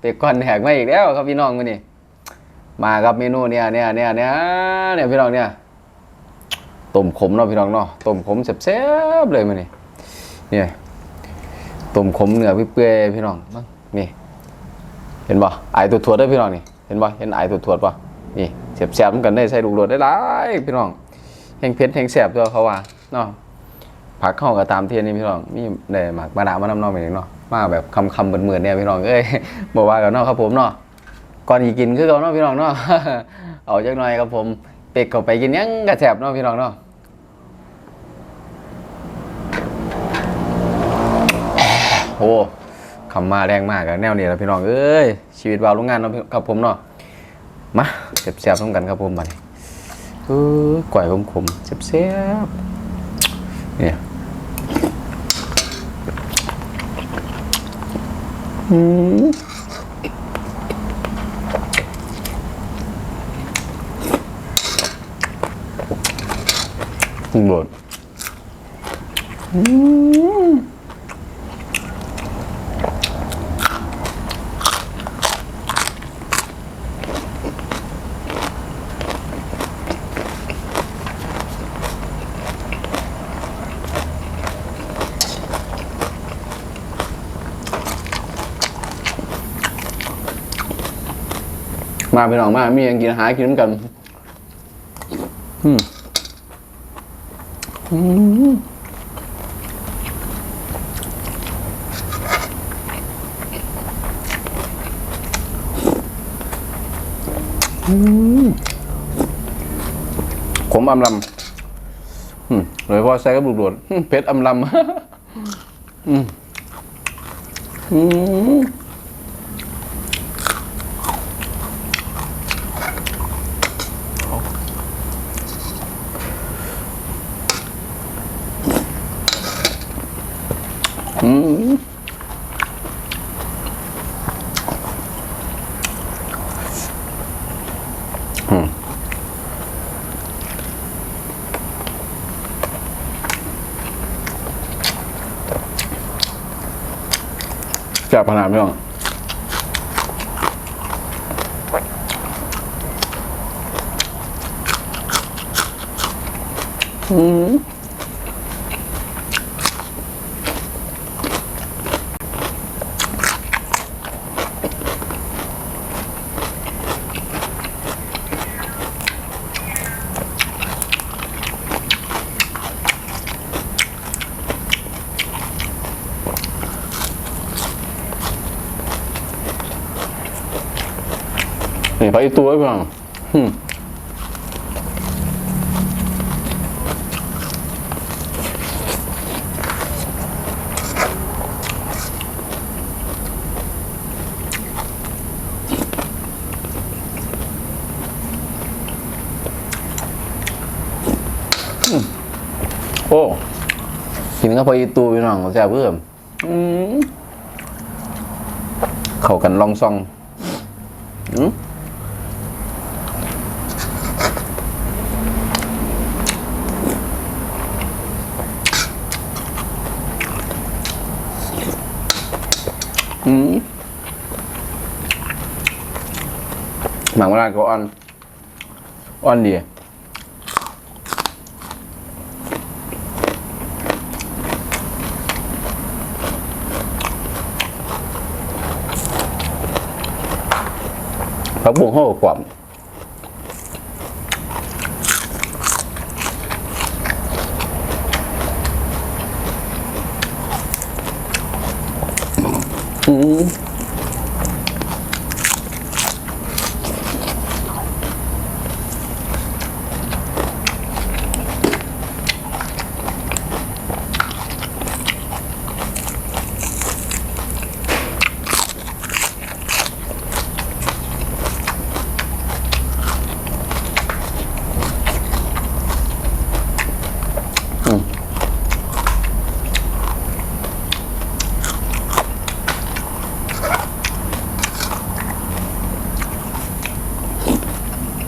เปียกก้อนแหกมาอีกแล้วครับพี่น้องมื้อนี้มากับเมนูเนี่ยเนี่ยเนี่ยเนี่ยเนี่ยพี่น้องเนี่ยต้มขมเนาะพี่น้องเนาะต้มขมแซ่บๆเลยมื้อนี้เนี่ยต้มขมเนื้อเปื่อยๆพี่น้องเบิ่งนี่ เห็นบ่ไอตัวถวดเด้อพี่น้องนี่เห็นบ่เห็นไอตัวถวดป่ะนี่แซ่บๆเหมือนกันได้ใส่ลูกโดดได้หลายพี่น้องแห้งเผ็ดแห้งแซ่บตัวเขาว่าเนาะผักเข้ากับตามเทียนนี่พี่น้องมีได้หมากมาดาวมานำนอกไปเองเนาะ มาแบบคำคำเบื่อๆเนี่ยพี่น้องเอ้ยบอกว่ากันเนาะครับผมเนาะก่อนอีกินคือเขาเนาะพี่น้องเนาะเอาจักหน่อยครับผมเป็กเข้าไปกินยังกระแสบเนาะพี่น้องเนาะโอ้คำมาแรงมากอะแนวนี้แล้วพี่น้องเอ้ยชีวิตวาวโรงงานเนาะพี่ครับผมเนาะมาแซ่บๆต้องกันครับผมบัดนี้เออก๋วยขมๆแซ่บๆเนี่ยอืม บดอืม มาพี่น้องมามีอย่างกินหากินน้ำกันอืมอืมขมอำลำอืมโดยเฉพาะใส่กับลูกโดดอืมเผ็ดอำลำอืมอืม จับขนามพี่น้องอืม นี่ไปตัวไว้บ้างอืมอืมโอ้กินก็พออีตูพี่น้องแซ่บเพิ่มอืมเข้ากันลองซองอืม หมังเวลาก็อ่อน อ่อนดีผักบุ้งห่อกรอบอืม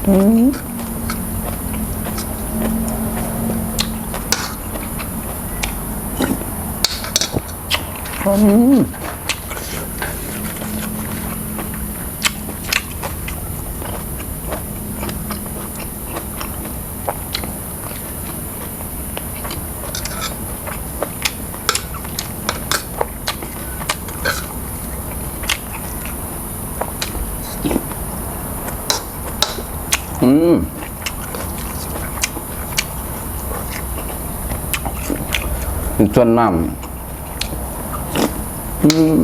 อืม อืมจนน้ำอืม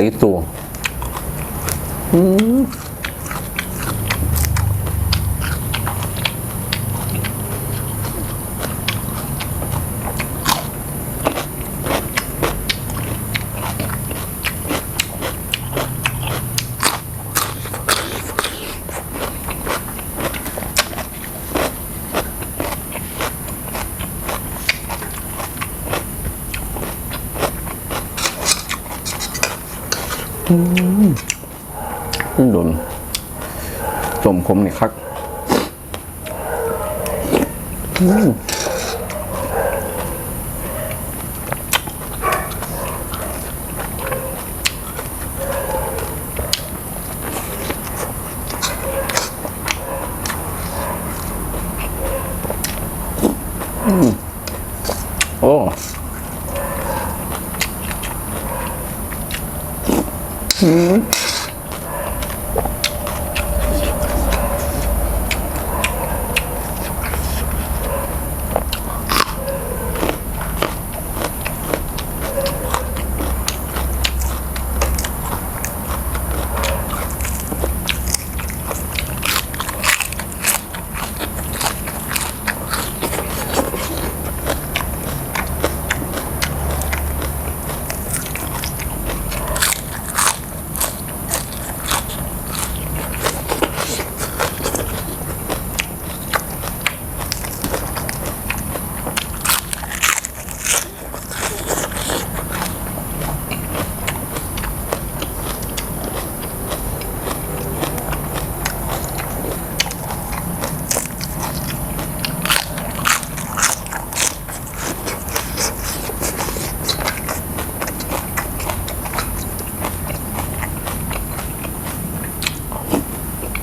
ไปตัวอืมโดน ผมคมนี่ครับอืม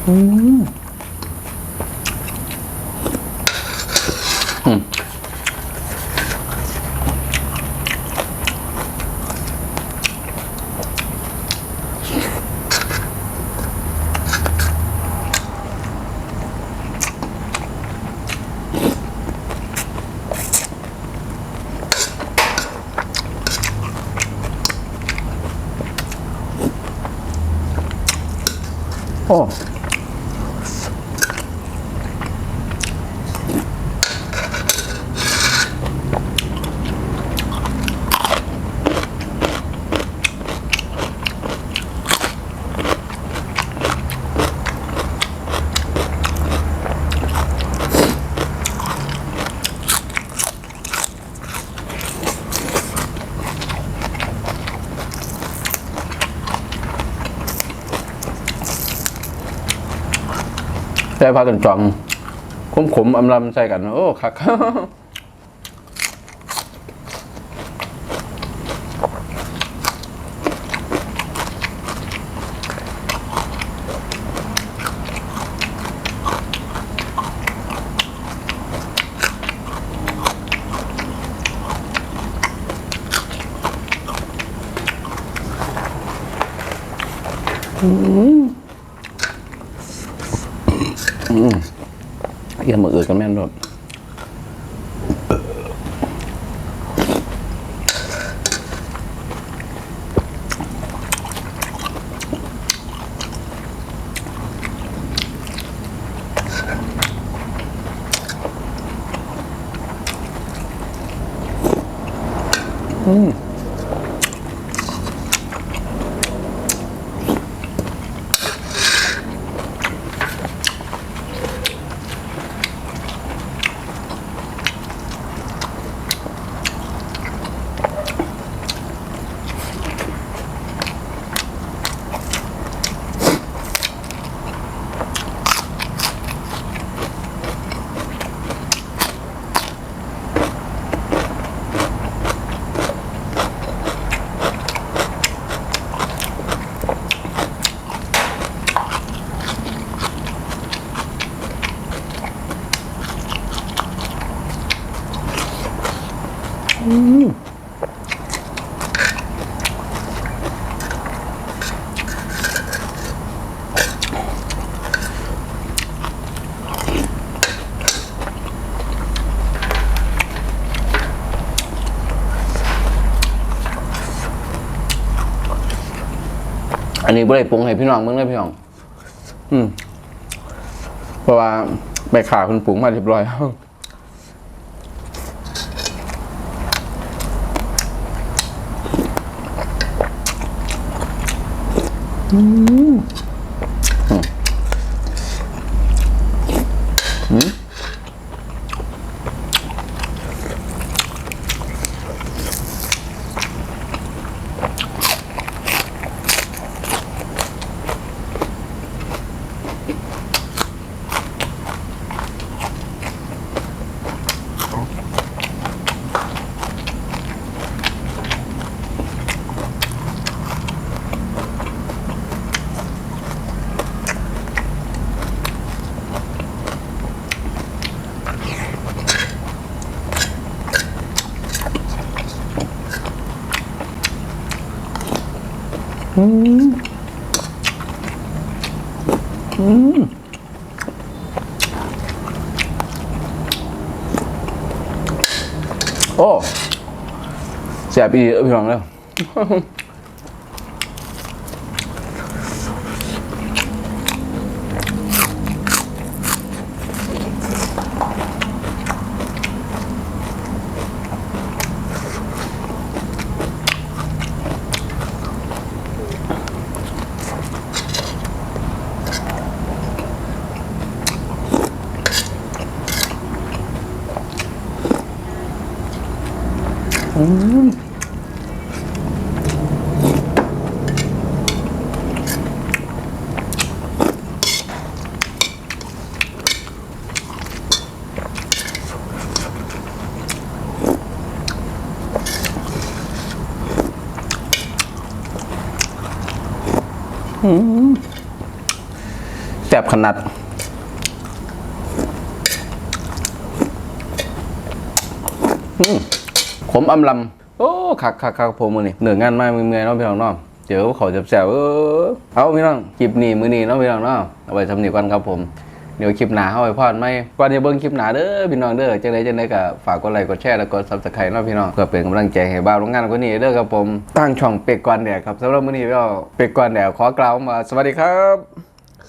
โอ้ ได้พากันจองขมขมอำลำใส่กัน โอ้คัก มมืออื่นกันแม่นรถ อันนี้บ่ได้ปรุงให้พี่น้องมึงเลยพี่น้อง อืม เพราะว่าไปขาคุณปรุงมาเรียบร้อยแล้ว อืม โอ้แสบอีเออพี่น้องแล้ว ขนาดอืมขมอำลำโอ้คักคักคักผมมือนี่เหนื่อยงานมากมือเมื่อยเนาะพี่น้องเนาะเจอเขาจะแซวเออเอาพี่น้องคลิปนี้มือนี้เนาะพี่น้องเนาะเอาไว้ทำนี่ก่อนครับผมเดี๋ยวคลิปหนาเข้าไปพอดไหมก่อนจะเบิ่งคลิปหนาเด้อพี่น้องเด้อจังไดจังไดก็ฝากกดไลค์กดแชร์แล้วกดซับสไครต์เนาะพี่น้องเพื่อเป็นกำลังใจให้บ้าวโรงงานคนนี้เด้อครับผมตั้งช่องเป็กก่อนแดดครับสำหรับมื้อนี้ก็เป็กก่อนแดดขอกล่าวมาสวัสดีครับ